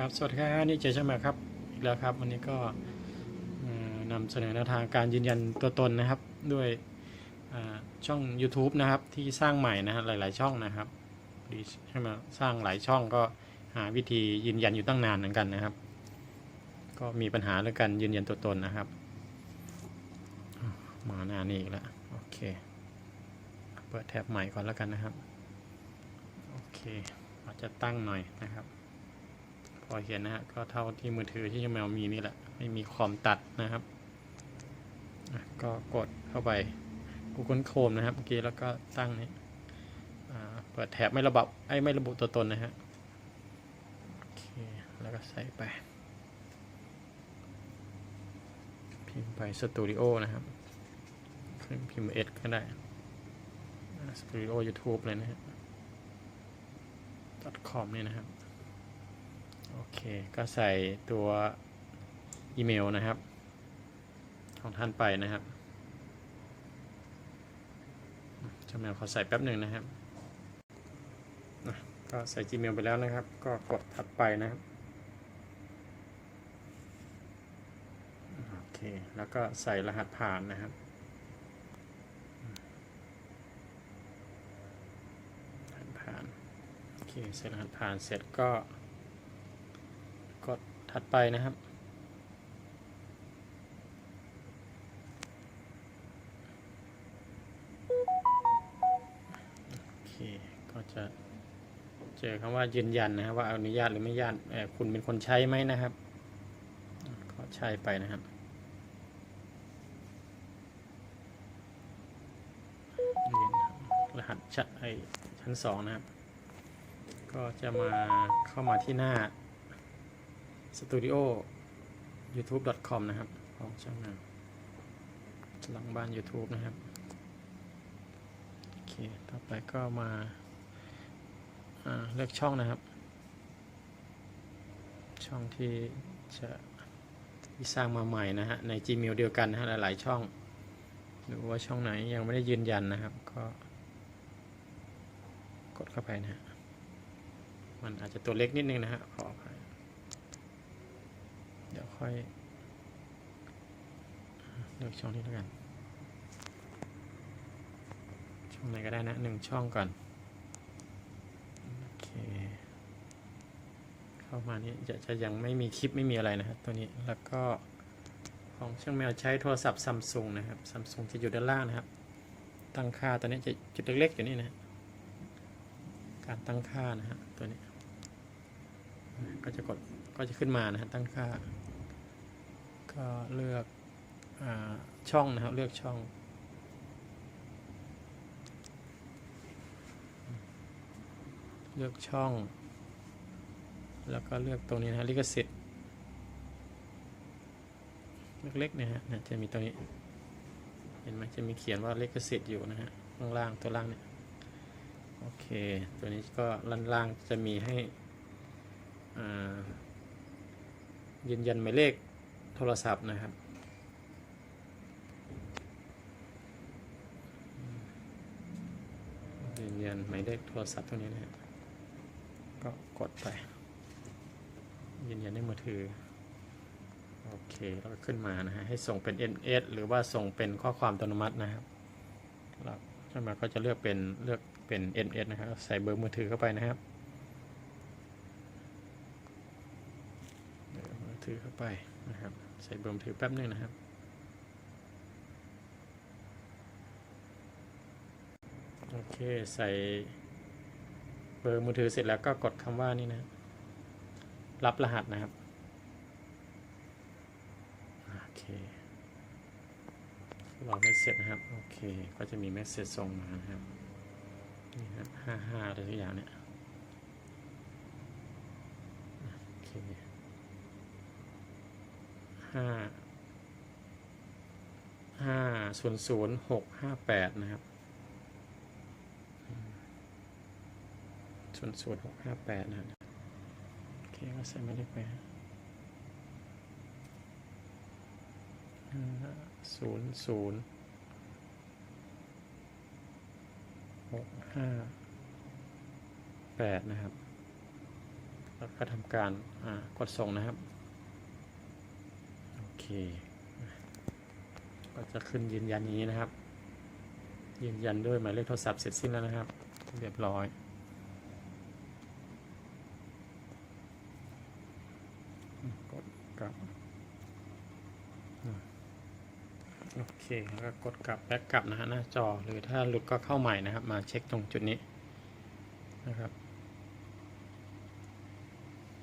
ครับสวัสดีครับนี่เจชมาครับอีกแล้วครับ วันนี้ก็นำเสนอแนวทางการยืนยันตัวตนนะครับ ด้วยช่อง YouTube นะครับ ที่สร้างใหม่นะฮะหลาย ๆ ช่องนะครับดีใช่ไหมสร้างหลายช่องก็หาวิธียืนยันอยู่ตั้งนานเหมือนกันนะครับ ก็มีปัญหาเรื่องการยืนยันตัวตนนะครับมาหน้านี้อีกแล้วโอเคเปิดแท็บใหม่ก่อนแล้วกันนะครับโอเคอาจจะตั้งหน่อยนะครับ พอเห็นนะฮะก็เท่าที่มือถือที่เจ้าแมวมีนี่แหละ ไม่มีคอมตัดนะครับ ก็กดเข้าไป Google Chrome นะครับเมื่อกี้แล้วก็ตั้งนี้เปิดแถบไม่ระบบไอ้ไม่ระบุตัวตนนะฮะโอเคแล้วก็ใส่ไป พิมพ์ไปสตูดิโอนะครับขึ้นพิมพ์เอสก็ได้สตูดิโอ YouTube เลยนะฮะ .com เนี่ยนะครับ โอเค ก็ใส่ตัวอีเมลนะครับ ของท่านไปนะครับจำเมลขอใส่แป๊บหนึ่งนะครับ ก็ใส่ Gmail ไปแล้วนะครับ ก็กดถัดไปนะครับ โอเค แล้วก็ใส่รหัสผ่านนะครับรหัสผ่าน โอเค ใส่รหัสผ่านเสร็จก็ กดถัดไปนะครับ โอเค ก็จะเจอคำว่ายืนยันนะครับว่าอนุญาตหรือไม่ญาตคุณเป็นคนใช้ไหมนะครับ ก็ใช่ไปนะครับรหัสชั้นสองนะครับ ก็จะมาเข้ามาที่หน้า studio youtube.com นะครับ ของช่างงานหลังบ้าน YouTube นะครับ โอเค ต่อไปก็มาาเลือกช่องนะครับ ช่องที่จะที่สร้างมาใหม่นะฮะ ใน Gmail เดียวกันนะฮะ หลาย ๆ ช่องหรือว่าช่องไหนยังไม่ได้ยืนยันนะครับ ก็กดเข้าไปนะฮะ มันอาจจะตัวเล็กนิดนึงนะฮะ ขออภัย ดี๋ยวค่อย เลือกช่องนี้แล้วกัน ช่องไหนก็ได้นะหนึ่งช่องก่อน โอเค เข้ามานี่จะจะยังไม่มีคลิปไม่มีอะไรนะครับตัวนี้แล้วก็ของช่างแมวใช้โทรศัพท์ซัมซุงนะครับซัมซุงจะอยู่ด้านล่างนะครับ ตั้งค่าตัวนี้จะจุดเล็กๆ อยู่นี่นะการตั้งค่านะฮะตัวนี้ ก็จะกดก็จะขึ้นมานะฮะตั้งค่า ก็เลือกอช่องนะครับ เลือกช่อง เลือกช่อง แล้วก็เลือกตรงนี้นะลิขสิทธิ์เล็กๆเนี่ยฮะจะมีตรงนี้ เห็นไหมจะมีเขียนว่าลิขสิทธิ์อยู่นะฮะข้างล่างตัวล่างเนี่ยโอเค ตัวนี้ก็ล่างล่างจะมีให้ยืนยันหมายเลข โทรศัพท์นะครับ ยืนยันหมายเลขโทรศัพท์ตัวนี้นะก็กดไปยืนยันด้วยมือถือ โอเคแล้วก็ขึ้นมานะฮะ ให้ส่งเป็น NS หรือว่าส่งเป็นข้อความอัตโนมัตินะครับแล้วขึ้นมาก็จะเลือกเป็นเลือกเป็น NS นะครับ ใส่เบอร์มือถือเข้าไปนะครับ เดี๋ยวมือ ถือเข้าไปนะครับ ใส่เบอร์มือถือแป๊บนึงนะครับโอเคใส่เบอร์มือถือเสร็จแล้วก็กดคำว่านี่นะ รับรหัสนะครับโอเครอเมสเซจนะครับโอเคก็จะมีเมสเซจส่งมานะครับนี่ฮะห้าห้าอะไรทุกอย่างเนี่ยโอเค ห้าห้าศูนย์ศูนย์หกห้าแปดนะครับศูนย์ศูนย์หกห้าแปดนะโอเคก็ใส่ไม่ได้ไปศูนย์ศูนย์หกห้าแปดนะครับ แล้วก็ทำการกดส่งนะครับ ก็จะขึ้นยืนยันอย่างนี้นะครับ ยืนยันด้วยหมายเลขโทรศัพท์เสร็จสิ้นแล้วนะครับ เรียบร้อยกดกลับโอเคแล้วก็กดกลับแบ็กกลับนะฮะหน้าจอหรือถ้าหลุดก็เข้าใหม่นะครับ มาเช็คตรงจุดนี้นะครับ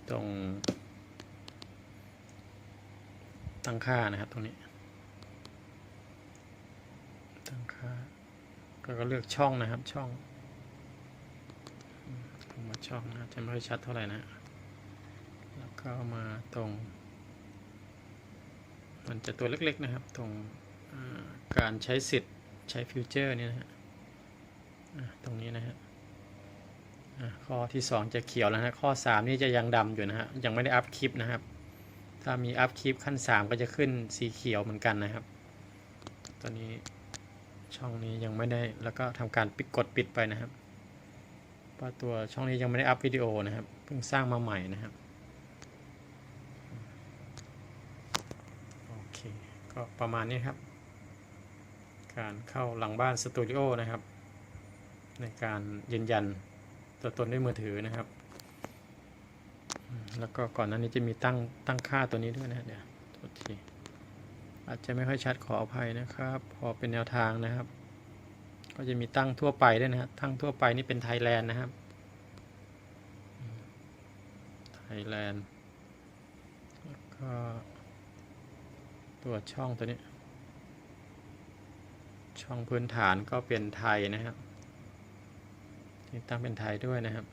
ตรง ตั้งค่านะครับตรงนี้ ตั้งค่าก็ก็เลือกช่องนะครับช่องอืมว่าช่องนะจะไม่ค่อยชัดเท่าไหร่นะ แล้วก็มาตรง มันจะตัวเล็กๆนะครับ ตรงการใช้สิทธิ์ใช้ฟิวเจอร์เนี่ยนะฮะตรงนี้นะฮะอะข้อที่ 2 จะเขียวแล้วนะข้อ 3 นี่จะยังดำอยู่นะฮะยังไม่ได้อัพคลิปนะครับ ถ้ามีอัพคลิปขั้น 3 ก็จะขึ้นสีเขียวเหมือนกันนะครับ ตอนนี้ช่องนี้ยังไม่ได้แล้วก็ทำการปิดกดปิดไปนะครับเพราะตัวช่องนี้ยังไม่ได้อัพวิดีโอนะครับ เพิ่งสร้างมาใหม่นะครับโอเคก็ประมาณนี้ครับ การเข้าหลังบ้านสตูดิโอนะครับ ในการยืนยันตัวตนด้วยมือถือนะครับ แล้วก็ก่อนหน้านี้จะมีตั้งตั้งค่าตัวนี้ด้วยนะเดี๋ยวโทษทีอาจจะไม่ค่อยชัดขออภัยนะครับ พอเป็นแนวทางนะครับ ก็จะมีตั้งทั่วไปด้วยนะครับตั้งทั่วไปนี่เป็นไทยแลนด์นะครับไทยแลนด์แล้วก็ตัวช่องตัวนี้ ช่องพื้นฐานก็เป็นไทยนะครับที่ตั้งเป็นไทยด้วยนะครับ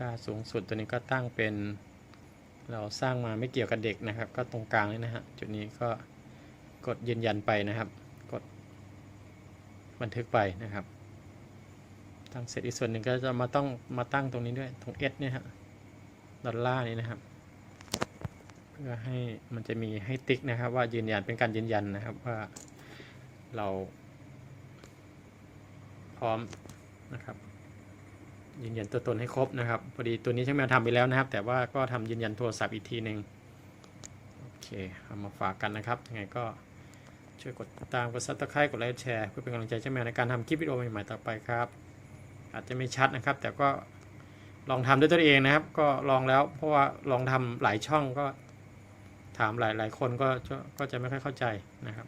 ค่าสูงสุดตัวนี้ก็ตั้งเป็น เราสร้างมาไม่เกี่ยวกับเด็กนะครับ ก็ตรงกลางนี่นะฮะจุดนี้ก็กดยืนยันไปนะครับ กดบันทึกไปนะครับ ตั้งเสร็จอีกส่วนหนึ่งก็จะมาต้องมาตั้งตรงนี้ด้วยตรง S เนี่ยฮะดอลลาร์นี้นะครับเพื่อให้มันจะมีให้ติ๊กนะครับ ว่ายืนยันเป็นการยืนยันนะครับว่าเราพร้อมนะครับ ยืนยันตัวตนให้ครบนะครับพอดีตัวนี้ช่างแมวทำไปแล้วนะครับ แต่ว่าก็ทำยืนยันโทรศัพท์อีกทีหนึ่งโอเคเอามาฝากกันนะครับยังไงก็ช่วยกดติดตามกดซับสไครต์กดไลค์แชร์เพื่อเป็นกำลังใจช่างแมวในการทำคลิปวิดีโอใหม่ๆต่อไปครับ อาจจะไม่ชัดนะครับ แต่ก็ลองทำด้วยตัวเองนะครับ ก็ลองแล้วเพราะว่าลองทำหลายช่องก็ถามหลายๆคนก็ก็จะไม่ค่อยเข้าใจนะครับ